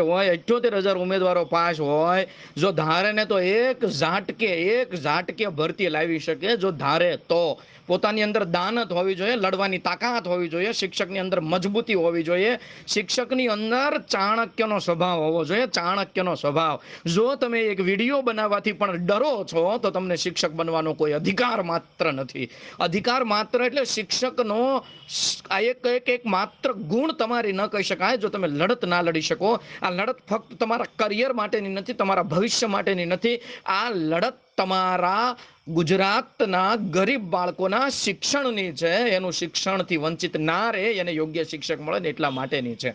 હોય અઠ્યોતેર હજાર ઉમેદવારો પાસ હોય, જો ધારે ને તો એક ઝાટકે એક ઝાટકે ભરતી લાવી શકે, જો ધારે તો. પોતાની અંદર દાનત હોવી જોઈએ, લડવાની તાકાત હોવી જોઈએ, શિક્ષકની અંદર મજબૂતી હોવી જોઈએ. શિક્ષકની અંદર ચાણક્યનો સ્વભાવ હોવો જોઈએ, ચાણક્યનો સ્વભાવ. જો તમે એક વીડિયો બનાવવાથી પણ ડરો છો, તો તમને શિક્ષક બનવાનો કોઈ અધિકાર માત્ર નથી. અધિકાર માત્ર એટલે શિક્ષકનો આ એક એક માત્ર ગુણ તમારી ન કહી શકાય, જો તમે લડત ના લડી શકો. આ લડત ફક્ત તમારા કરિયર માટેની નથી, તમારા ભવિષ્ય માટેની નથી. આ લડત તમારા ગુજરાતના ગરીબ બાળકોના શિક્ષણની છે. એનું શિક્ષણથી વંચિત ના રહે, એને યોગ્ય શિક્ષક મળે ને એટલા માટેની છે.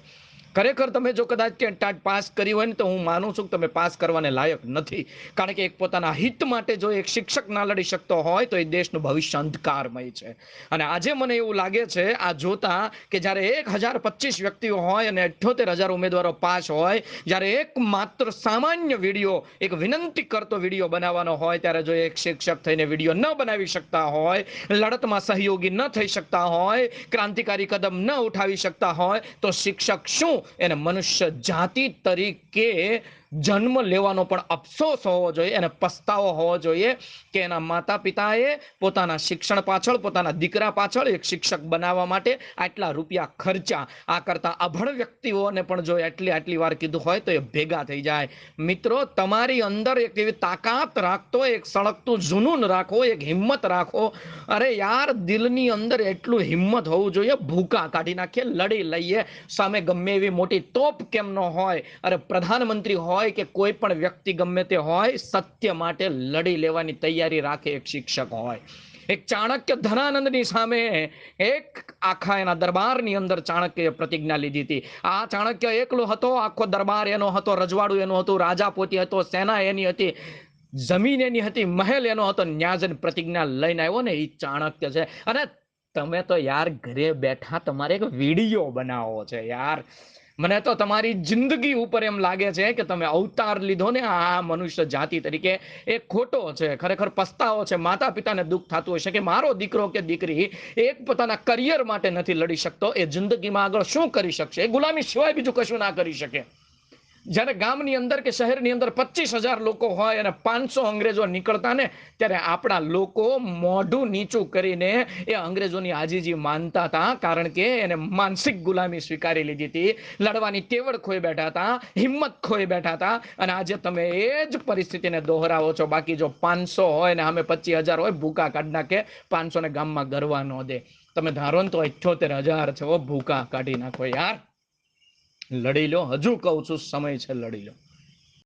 ખરેખર તમે જો કદાચ ત્યાં ટાટ પાસ કરી હોય ને તો હું માનું છું કે તમે પાસ કરવાને લાયક નથી. કારણ કે એક પોતાના હિત માટે જો એક શિક્ષક ના લડી શકતો હોય તો એ દેશનું ભવિષ્ય અંધકારમય છે. અને આજે મને એવું લાગે છે, આ જોતા કે જ્યારે એક હજાર પચીસ વ્યક્તિઓ હોય અને અઠ્યોતેર હજાર ઉમેદવારો પાસ હોય, જ્યારે એક માત્ર સામાન્ય વીડિયો, એક વિનંતી કરતો વીડિયો બનાવવાનો હોય, ત્યારે જો એક શિક્ષક થઈને વીડિયો ન બનાવી શકતા હોય, લડતમાં સહયોગી ન થઈ શકતા હોય, ક્રાંતિકારી કદમ ન ઉઠાવી શકતા હોય, તો શિક્ષક શું એને મનુષ્ય જાતિ તરીકે જન્મ લેવાનો પણ અફસોસ હોવો જોઈએ અને પસ્તાવો હોવો જોઈએ કે એના માતા પિતાએ પોતાના શિક્ષણ પાછળ, પોતાના દીકરા પાછળ એક શિક્ષક બનાવવા માટે આટલા રૂપિયા ખર્ચા આ કરતા અભણ વ્યક્તિઓને પણ જો આટલી આટલી વાર કીધું હોય તો એ ભેગા થઈ જાય. મિત્રો, તમારી અંદર એક એવી તાકાત રાખતો, એક સળગતું જુનૂન રાખો, એક હિંમત રાખો. અરે યાર, દિલની અંદર એટલું હિંમત હોવું જોઈએ, ભૂકા કાઢી નાખીએ, લડી લઈએ. સામે ગમે એવી મોટી તોપ કેમ ન હોય? અરે પ્રધાનમંત્રી હોય કે કોઈ પણ વ્યક્તિ ગમે તે હોય, સત્ય માટે લડી લેવાની તૈયારી રાખે એક શિક્ષક હોય. એક ચાણક્ય ધનાનંદની સામે એક આખા એના દરબારની અંદર ચાણક્યએ પ્રતિજ્ઞા લીધી હતી. આ ચાણક્ય એકલો હતો, આખો દરબાર એનો હતો, રજવાડું એનું હતું, રાજા પોતી હતો, સેના એની હતી, જમીન એની હતી, મહેલ એનો હતો, ન્યાજન પ્રતિજ્ઞા લઈને આવ્યો ને એ ચાણક્ય છે. અને તમે તો યાર ઘરે બેઠા તમારે એક વીડિયો બનાવો છે યાર. મને તો તમારી જિંદગી ઉપર એમ લાગે છે કે તમે અવતાર લીધો ને આ મનુષ્ય જાતિ તરીકે. એ ખોટો છે, ખરેખર પસ્તાવો છે માતા પિતાને દુઃખ થતું હશે કે મારો દીકરો કે દીકરી એક પોતાના કરિયર માટે નથી લડી શકતો, એ જિંદગીમાં આગળ શું કરી શકશે? એ ગુલામી સિવાય બીજું કશું ના કરી શકે. જ્યારે ગામની અંદર કે શહેરની અંદર પચીસ હજાર લોકો હોય અને પાંચસો અંગ્રેજો નીકળતા ને, ત્યારે આપણા લોકો મોઢું નીચું કરીને એ અંગ્રેજોની આજીજી માનતા હતા, કારણ કે એને માનસિક ગુલામી સ્વીકારી લીધી હતી. લડવાની ટેવડ ખોઈ બેઠા હતા, હિંમત ખોઈ બેઠા હતા, અને આજે તમે એ જ પરિસ્થિતિને દોહરાવો છો. બાકી જો પાંચસો હોય ને અમે પચીસ હજાર હોય, ભૂકા કાઢી નાખે પાંચસો ને ગામમાં ગરવા ન દે. તમે ધારો ને તો અઠ્યોતેર હજાર છે ભૂકા કાઢી નાખો યાર. લડી લો. હજુ કહું છું સમય છે લડી લો.